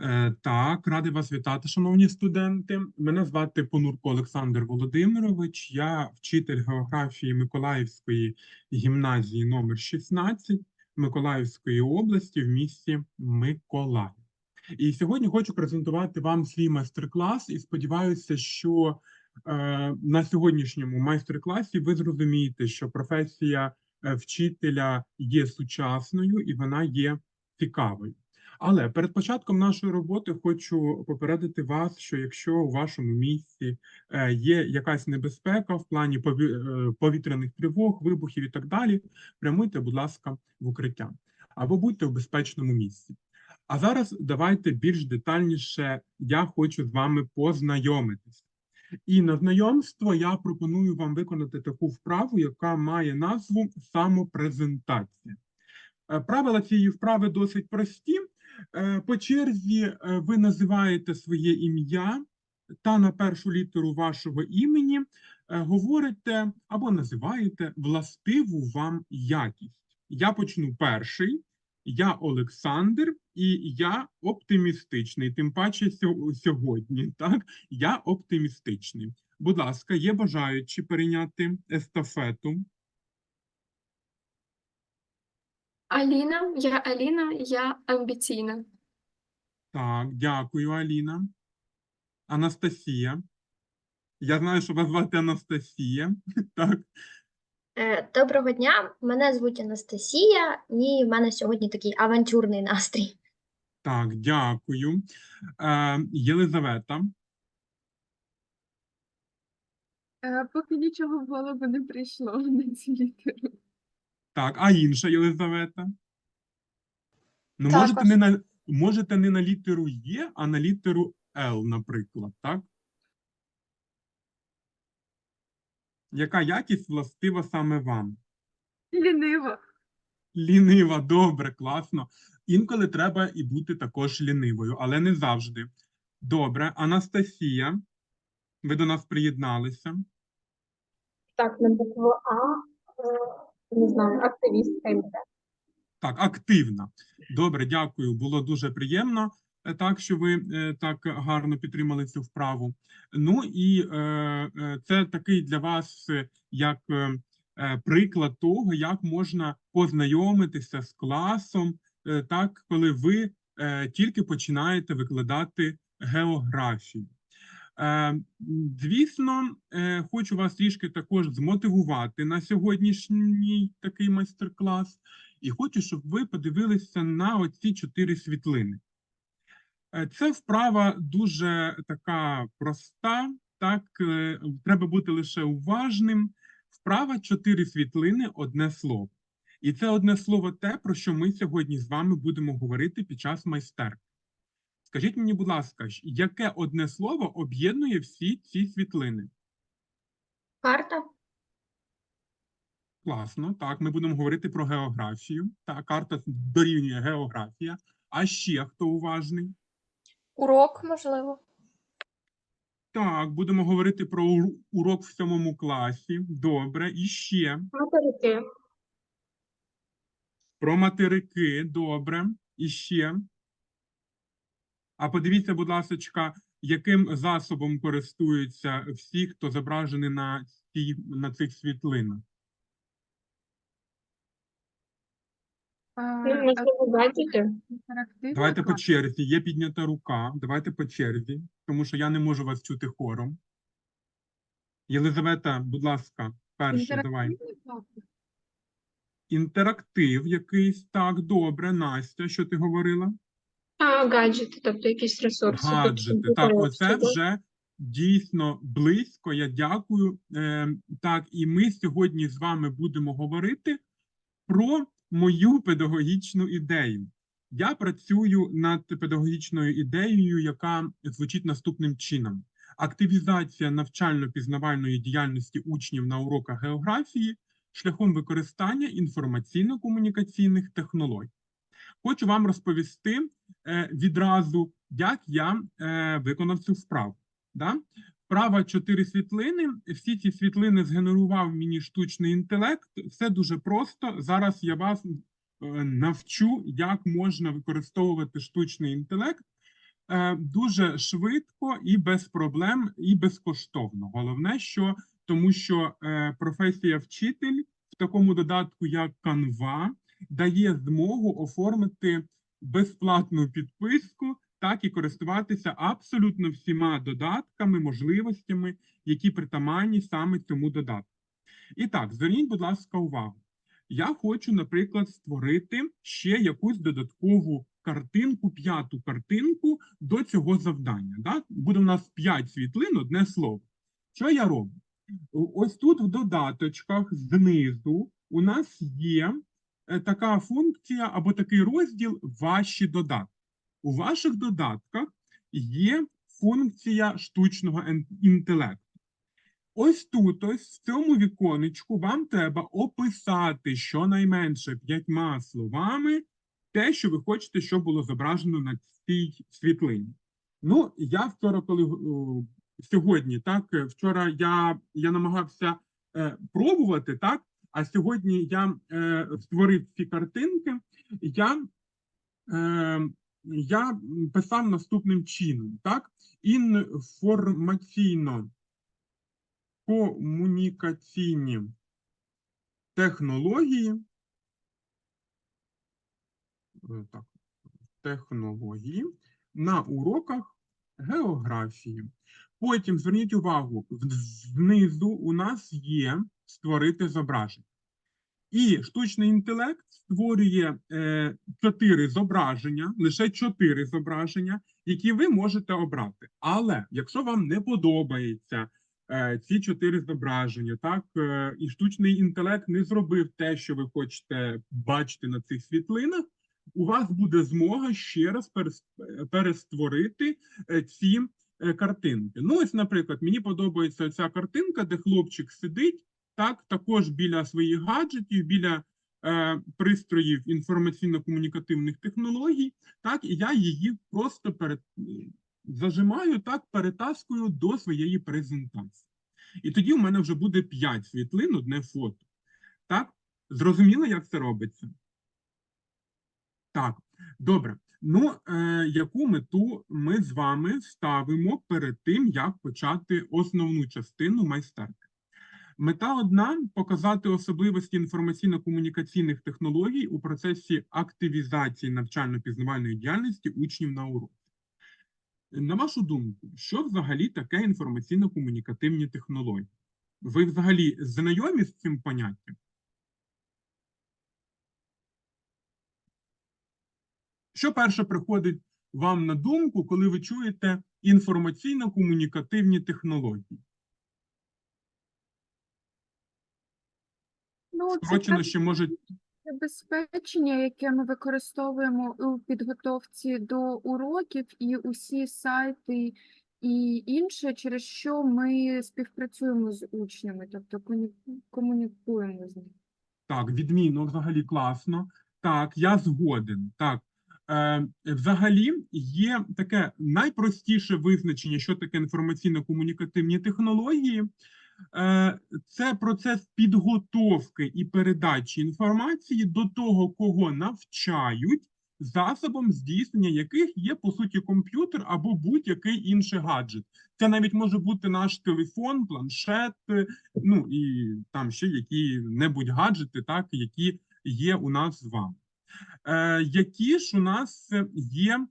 Е, Так, радий вас вітати, шановні студенти. Мене звати Понурко Олександр Володимирович. Я вчитель географії Миколаївської гімназії номер 16 Миколаївської області в місті Миколаїв. І сьогодні хочу презентувати вам свій майстер-клас і сподіваюся, що е, на сьогоднішньому майстер-класі ви зрозумієте, що професія е, вчителя є сучасною і вона є цікавою. Але перед початком нашої роботи хочу попередити вас, що якщо у вашому місці е, є якась небезпека в плані е, повітряних тривог, вибухів і так далі, прямуйте, будь ласка, в укриття або будьте в безпечному місці. А зараз давайте більш детальніше я хочу з вами познайомитися. І на знайомство я пропоную вам виконати таку вправу, яка має назву самопрезентація. Е, Правила цієї вправи досить прості. Е, По черзі е, ви називаєте своє ім'я та на першу літеру вашого імені е, говорите або називаєте властиву вам якість. Я почну перший. Я Олександр, і я оптимістичний. Тим паче сьо- сьогодні. Так, я оптимістичний. Будь ласка, є бажаючі перейняти естафету. Аліна, я Аліна, я амбіційна. Так, дякую, Аліна. Анастасія. Я знаю, що вас звати Анастасія. Так, Е, Доброго дня, мене звуть Анастасія, і в мене сьогодні такий авантюрний настрій. так, дякую. Е, Єлизавета. Е, Поки нічого в голову не прийшло на ці літери. Так, а інша Єлизавета? Ну, Також. можете не на, можете не на літеру Є, а на літеру Л, наприклад, так? Яка якість властива саме вам? Ліниво. Лінива, добре, класно. Інколи треба і бути також лінивою, але не завжди. Добре, Анастасія, ви до нас приєдналися. Так, на букву А, не знаю, активістка МТ. Так, активна. Добре, дякую. Було дуже приємно, е, так що ви е, так гарно підтримали цю вправу. Ну і е, це такий для вас як приклад того, як можна познайомитися з класом, так, коли ви тільки починаєте викладати географію. Е, Звісно, е, хочу вас трішки також змотивувати на сьогоднішній такий майстер-клас. І хочу, щоб ви подивилися на оці чотири світлини. Це вправа дуже така проста, так, е, треба бути лише уважним. Вправа чотири світлини, одне слово. І це одне слово те, про що ми сьогодні з вами будемо говорити під час майстерки. Скажіть мені, будь ласка, яке одне слово об'єднує всі ці світлини? Карта, Класно, так, ми будемо говорити про географію. Так, карта дорівнює географія. А ще хто уважний? Урок, можливо. Так, будемо говорити про урок в сьомому класі. Добре, і ще материки, про материки. Добре, і ще. А подивіться, будь ласка, яким засобом користуються всі, хто зображений на, цій, на цих світлинах? Інтерактивна Давайте по черзі. Є піднята рука. Давайте по черзі, тому що я не можу вас чути хором. Єлизавета, будь ласка, перша, давай. Інтерактив якийсь. Так, добре. Настя, що ти говорила? А, гаджети, тобто якісь ресурси. Гаджети. Так, оце вже дійсно близько. Я дякую. Е, так, і ми сьогодні з вами будемо говорити про мою педагогічну ідею. Я працюю над педагогічною ідеєю, яка звучить наступним чином: активізація навчально-пізнавальної діяльності учнів на уроках географії шляхом використання інформаційно-комунікаційних технологій. Хочу вам розповісти відразу, як я е, виконав цю вправу. Да? Вправа чотири світлини. Всі ці світлини згенерував мені штучний інтелект. Все дуже просто. Зараз я вас е, навчу, як можна використовувати штучний інтелект е, дуже швидко і без проблем, і безкоштовно. Головне, що тому що е, професія вчитель в такому додатку, як Canva, дає змогу оформити безплатну підписку, так і користуватися абсолютно всіма додатками, можливостями, які притаманні саме цьому додатку. І так, зверніть, будь ласка, увагу. Я хочу, наприклад, створити ще якусь додаткову картинку, п'яту картинку до цього завдання. Да? Буде у нас п'ять світлин, одне слово. Що я роблю? Ось тут в додаточках знизу у нас є така функція або такий розділ Ваші додатки. У ваших додатках є функція штучного інтелекту. Ось тут, ось в цьому віконечку, вам треба описати щонайменше п'ятьма словами те, що ви хочете, щоб було зображено на цій світлині. Ну, я вчора, коли сьогодні, так, е, вчора я, я намагався е, пробувати, так, а сьогодні я е, створив ці картинки, я, е, я писав наступним чином, так, інформаційно комунікаційні технології. е, Так, технології на уроках географії. Потім зверніть увагу, знизу у нас є створити зображення. І штучний інтелект створює е, чотири зображення, лише чотири зображення, які ви можете обрати. Але якщо вам не подобається е, ці чотири зображення, так е, і штучний інтелект не зробив те, що ви хочете бачити на цих світлинах, у вас буде змога ще раз перестворити ці картинки. Ну, ось, наприклад, мені подобається ця картинка, де хлопчик сидить, так, також біля своїх гаджетів, біля е, пристроїв інформаційно-комунікативних технологій, так, і я її просто перед, зажимаю, так, перетаскую до своєї презентації. І тоді у мене вже буде 5 світлин, одне фото. Так? Зрозуміло, як це робиться? Так, добре. Ну, е, яку мету ми з вами ставимо перед тим, як почати основну частину майстерки? Мета одна показати особливості інформаційно-комунікаційних технологій у процесі активізації навчально-пізнавальної діяльності учнів на уроці. На вашу думку, що взагалі таке інформаційно-комунікативні технології? Ви взагалі знайомі з цим поняттям? Що перше приходить вам на думку, коли ви чуєте інформаційно-комунікативні технології? Ну, Скорочено ще може забезпечення, яке ми використовуємо у підготовці до уроків, і усі сайти і інше, через що ми співпрацюємо з учнями, тобто комі- комунікуємо з ними. Так, відмінно, взагалі класно. Так, я згоден. Так. Е, взагалі є таке найпростіше визначення, що таке інформаційно-комунікативні технології. Е, це процес підготовки і передачі інформації до того, кого навчають, засобом здійснення яких є, по суті, комп'ютер або будь-який інший гаджет. Це навіть може бути наш телефон, планшет, е, ну і там ще які-небудь гаджети, так, які є у нас з вами. Е, які ж у нас е, є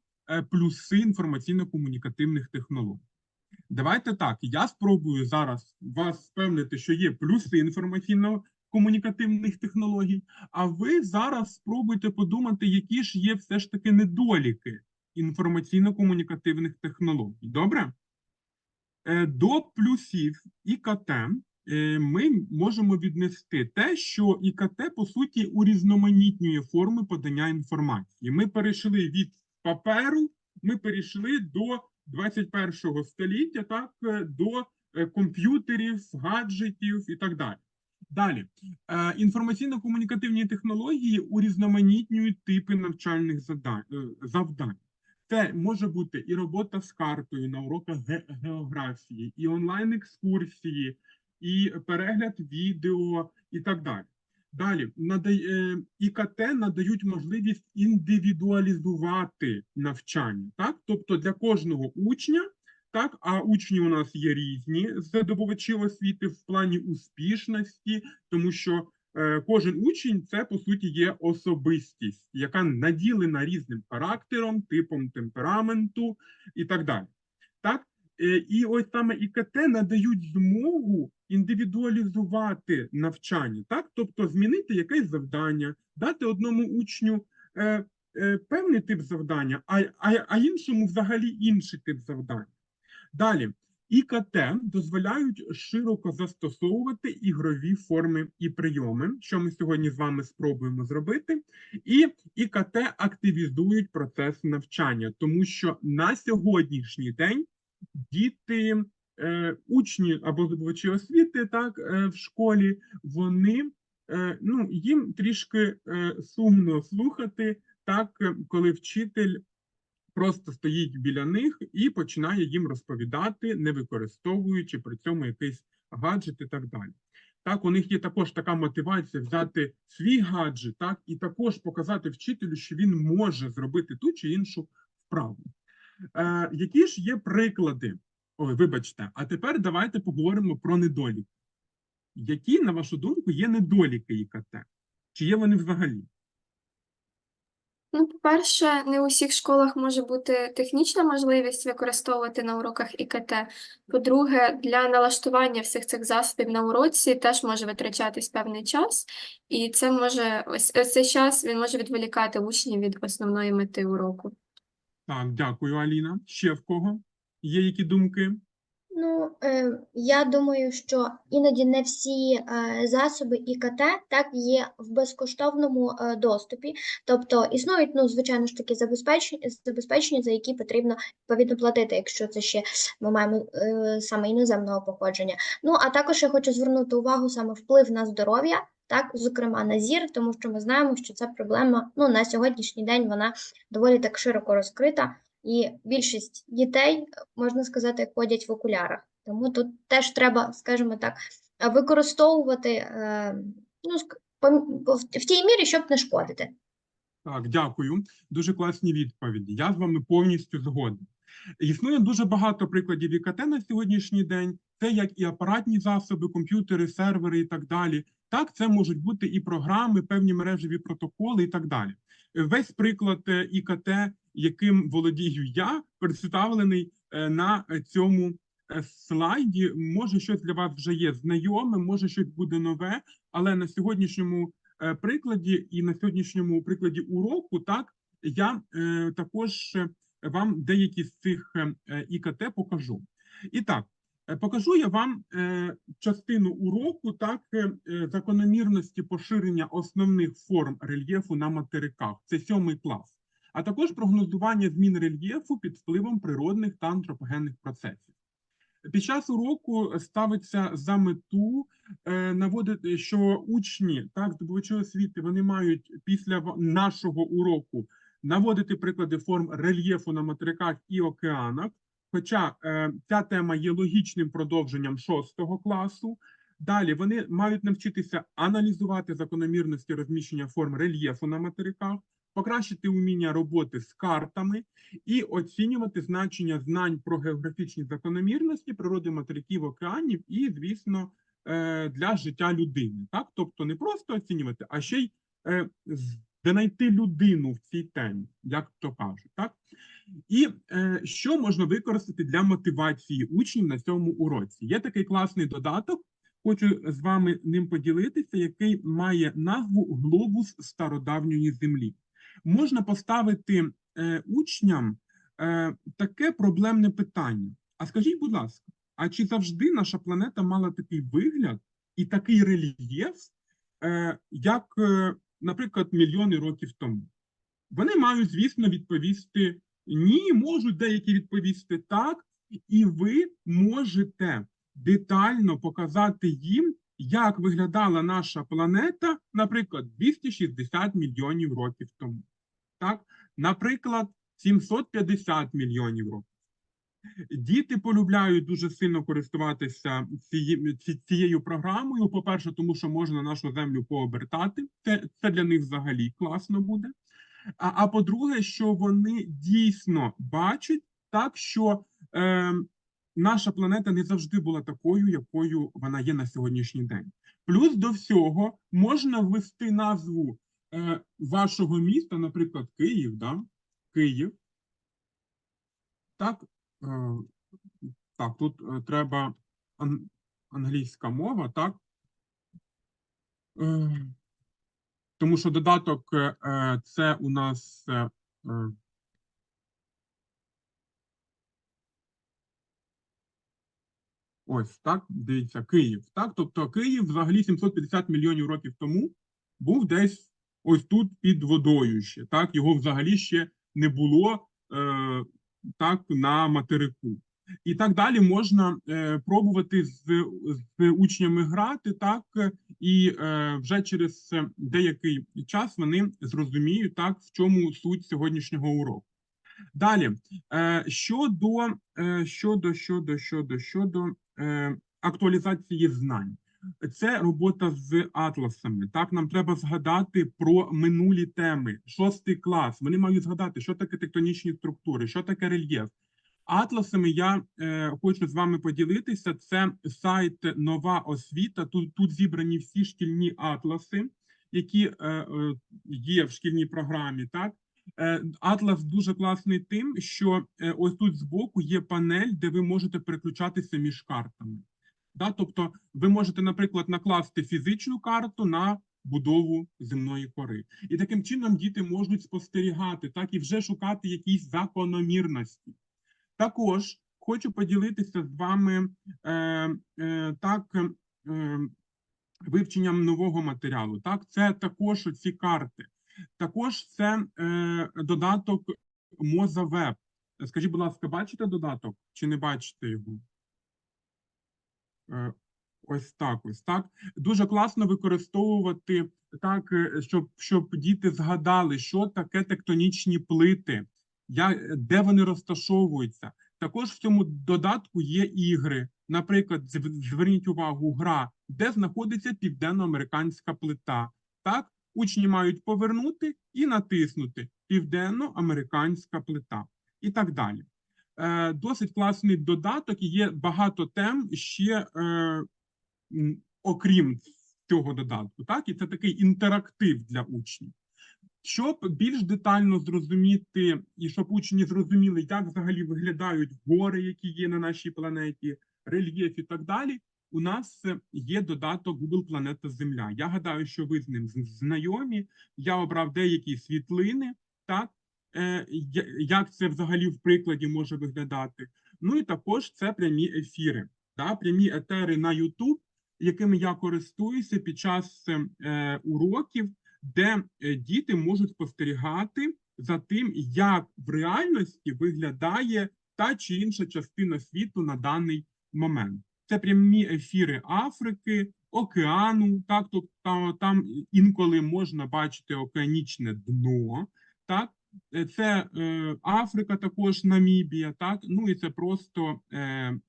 плюси інформаційно-комунікативних технологій? Давайте так, я спробую зараз вас впевнити, що є плюси інформаційно-комунікативних технологій, а ви зараз спробуйте подумати, які ж є все ж таки недоліки інформаційно-комунікативних технологій. Добре? Е, До плюсів ІКТ е, ми можемо віднести те, що ІКТ, по суті, урізноманітнює форми подання інформації. Ми перейшли від паперу, ми перейшли до 21 століття, так, е, до е, комп'ютерів, гаджетів і так далі. Далі, Е, інформаційно-комунікативні технології урізноманітнюють типи навчальних завдань. Це може бути і робота з картою на уроках ге- географії, і онлайн-екскурсії, і перегляд відео, і так далі. Далі надає, е, ІКТ надають можливість індивідуалізувати навчання, так? Тобто для кожного учня, так, а учні у нас є різні здобувачі освіти в плані успішності, тому що е, кожен учень це по суті є особистість, яка наділена різним характером, типом темпераменту і так далі. Так? Е, І ось саме ІКТ надають змогу індивідуалізувати навчання, так? Тобто змінити якесь завдання, дати одному учню е, е, певний тип завдання, а, а, а іншому взагалі інший тип завдання. Далі, ІКТ дозволяють широко застосовувати ігрові форми і прийоми, що ми сьогодні з вами спробуємо зробити. І ІКТ активізують процес навчання, тому що на сьогоднішній день діти, учні або здобувачі освіти, так е, в школі, вони е, ну їм трішки е, сумно слухати, так е, коли вчитель просто стоїть біля них і починає їм розповідати, не використовуючи при цьому якийсь гаджет і так далі. Так, у них є також така мотивація взяти свій гаджет, так, і також показати вчителю, що він може зробити ту чи іншу вправу. Е, які ж є приклади? Ой, вибачте, а тепер давайте поговоримо про недоліки. Які, на вашу думку, є недоліки ІКТ? Чи є вони взагалі? Ну, по-перше, не у всіх школах може бути технічна можливість використовувати на уроках ІКТ. По-друге, для налаштування всіх цих засобів на уроці теж може витрачатись певний час, і це може ось, ось цей час він може відволікати учнів від основної мети уроку. Так, дякую, Аліна. Ще в кого? Є які думки? Ну, е, я думаю, що іноді не всі е, засоби ІКТ так є в безкоштовному е, доступі. Тобто існують, ну, звичайно ж таки, забезпечення, забезпечення, за які потрібно відповідно платити, якщо це ще ми маємо е, саме іноземного походження. Ну, а також я хочу звернути увагу саме вплив на здоров'я. Так, зокрема на зір, тому що ми знаємо, що ця проблема ну, на сьогоднішній день вона доволі так широко розкрита, і більшість дітей можна сказати, ходять в окулярах. Тому тут теж треба, скажімо так, використовувати е, ну, в в тій мірі, щоб не шкодити. Так, дякую. Дуже класні відповіді. Я з вами повністю згоден. Існує дуже багато прикладів ІКТ на сьогоднішній день. Це як і апаратні засоби, комп'ютери, сервери і так далі. Так, це можуть бути і програми, певні мережеві протоколи і так далі. Весь приклад е, ІКТ, яким володію я, представлений е, на цьому е, слайді. Може, щось для вас вже є знайоме, може щось буде нове, але на сьогоднішньому е, прикладі і на сьогоднішньому прикладі уроку, так я також вам деякі з цих ІКТ покажу. І так, покажу я вам частину уроку, так, закономірності поширення основних форм рельєфу на материках. Це сьомий клас. А також прогнозування змін рельєфу під впливом природних та антропогенних процесів. Під час уроку ставиться за мету е, наводити, що учні, так, здобувачі освіти, вони мають після нашого уроку наводити приклади форм рельєфу на материках і океанах. Хоча е, ця тема є логічним продовженням шостого класу. Далі вони мають навчитися аналізувати закономірності розміщення форм рельєфу на материках, покращити уміння роботи з картами і оцінювати значення знань про географічні закономірності природи материків, океанів і, звісно, е, для життя людини. Так, тобто не просто оцінювати, а ще й е, знайти людину в цій темі, як то кажуть, так. І е, що можна використати для мотивації учнів на цьому уроці? Є такий класний додаток. Хочу з вами ним поділитися, який має назву Глобус стародавньої землі. Можна поставити е, учням е, таке проблемне питання. А скажіть, будь ласка, а чи завжди наша планета мала такий вигляд і такий рельєф, е, як, наприклад, мільйони років тому? Вони мають, звісно, відповісти ні, можуть деякі відповісти так, і ви можете детально показати їм, як виглядала наша планета, наприклад, 260 мільйонів років тому. Так? Наприклад, 750 мільйонів років. Діти полюбляють дуже сильно користуватися ціє- цією програмою. По-перше, тому що можна нашу землю пообертати. Це, це для них взагалі класно буде. А, а по-друге, що вони дійсно бачать так, що е, наша планета не завжди була такою, якою вона є на сьогоднішній день. Плюс до всього можна ввести назву е, вашого міста, наприклад, Київ, да? Київ. Так, е, так, тут е, треба ан- англійська мова, так? Е, тому що додаток е, е, це у нас е, е, ось так. Дивіться, Київ. Так, тобто Київ взагалі 750 мільйонів років тому був десь ось тут під водою ще. Так, його взагалі ще не було е, так на материку. І так далі можна е, пробувати з, з учнями грати, так і е, вже через деякий час вони зрозуміють так, в чому суть сьогоднішнього уроку. Далі е, щодо, е, щодо, щодо, щодо, щодо е, актуалізації знань. Це робота з атласами. Так, нам треба згадати про минулі теми. Шостий клас. Вони мають згадати, що таке тектонічні структури, що таке рельєф. Атласами я е, хочу з вами поділитися. Це сайт Нова освіта. Тут, тут зібрані всі шкільні атласи, які е, е, є в шкільній програмі. Так, Е, Атлас дуже класний тим, що е, ось тут збоку є панель, де ви можете переключатися між картами. Да? Тобто, ви можете, наприклад, накласти фізичну карту на будову земної кори. І таким чином діти можуть спостерігати, так і вже шукати якісь закономірності. Також хочу поділитися з вами е, е, так, е, вивченням нового матеріалу. Так, це також ці карти. Також це е, додаток Мозавеб. Скажіть, будь ласка, бачите додаток чи не бачите його? Е, ось так, ось так. Дуже класно використовувати так, е, щоб, щоб діти згадали, що таке тектонічні плити, я, де вони розташовуються. Також в цьому додатку є ігри. Наприклад, зверніть увагу, гра, де знаходиться південноамериканська плита. Так, учні мають повернути і натиснути південноамериканська плита і так далі. Е, досить класний додаток, є багато тем ще, е, окрім цього додатку. Так, і це такий інтерактив для учнів. Щоб більш детально зрозуміти, і щоб учні зрозуміли, як взагалі виглядають гори, які є на нашій планеті, рельєф і так далі, у нас е, є додаток Google Планета Земля. Я гадаю, що ви з ним знайомі. Я обрав деякі світлини, так е, як це взагалі в прикладі може виглядати. Ну і також це прямі ефіри, да, прямі етери на YouTube, якими я користуюся під час е, уроків, де е, діти можуть спостерігати за тим, як в реальності виглядає та чи інша частина світу на даний момент. Це прямі ефіри Африки, океану, так, тобто там, інколи можна бачити океанічне дно, так, Е, це е, Африка, також Намібія, так, ну і це просто е,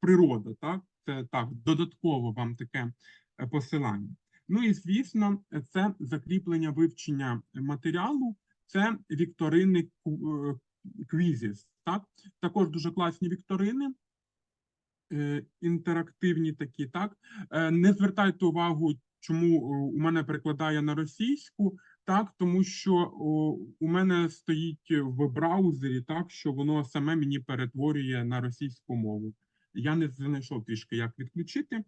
природа, так, це так, додатково вам таке е, посилання. Ну і звісно, це закріплення вивчення матеріалу, це вікторини е, квізіс, так, також дуже класні вікторини, інтерактивні такі, так. Е, Не звертайте увагу, чому у мене перекладає на російську, так, тому що у мене стоїть в браузері так, що воно саме мені перетворює на російську мову. Я не знайшов трішки, як відключити.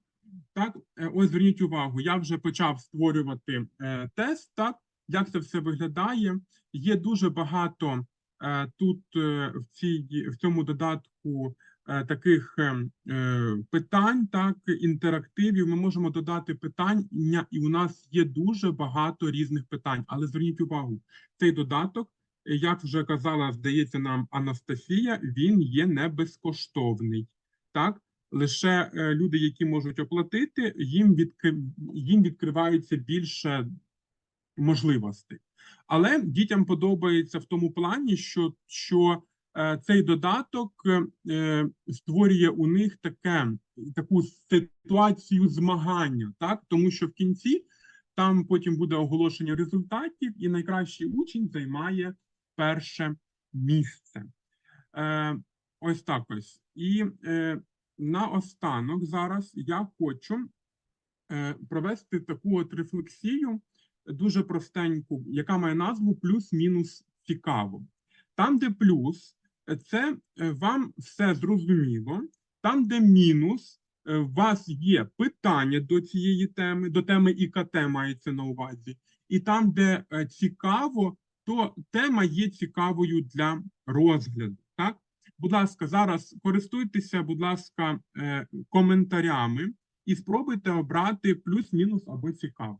Так, е, ось зверніть увагу, я вже почав створювати е, тест, так, як це все виглядає. Є дуже багато е, тут е, в, цій, в цьому додатку е, таких е, е, питань, так, інтерактивів. Ми можемо додати питання, і у нас є дуже багато різних питань. Але зверніть увагу, цей додаток, е, як вже казала, здається, нам Анастасія, він є не безкоштовний. Так, лише е, люди, які можуть оплатити, їм відкри... їм відкривається більше можливостей. Але дітям подобається в тому плані, що, що е, цей додаток е, створює у них таке, таку ситуацію змагання, так? Тому що в кінці там потім буде оголошення результатів, і найкращий учень займає перше місце. Е, ось так ось. І е, наостанок зараз я хочу е, провести таку от рефлексію, дуже простеньку, яка має назву плюс-мінус цікаво. Там, де плюс, е, це е, вам все зрозуміло. Там, де мінус, е, у вас є питання до цієї теми, до теми ІКТ мається на увазі. І там, де е, цікаво, то тема є цікавою для розгляду. Так? Будь ласка, зараз користуйтеся, будь ласка, коментарями і спробуйте обрати плюс-мінус або цікаво.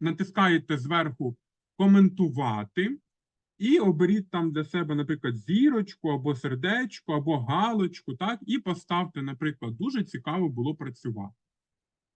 Натискаєте зверху коментувати і оберіть там для себе, наприклад, зірочку або сердечко, або галочку, так, і поставте, наприклад, дуже цікаво було працювати.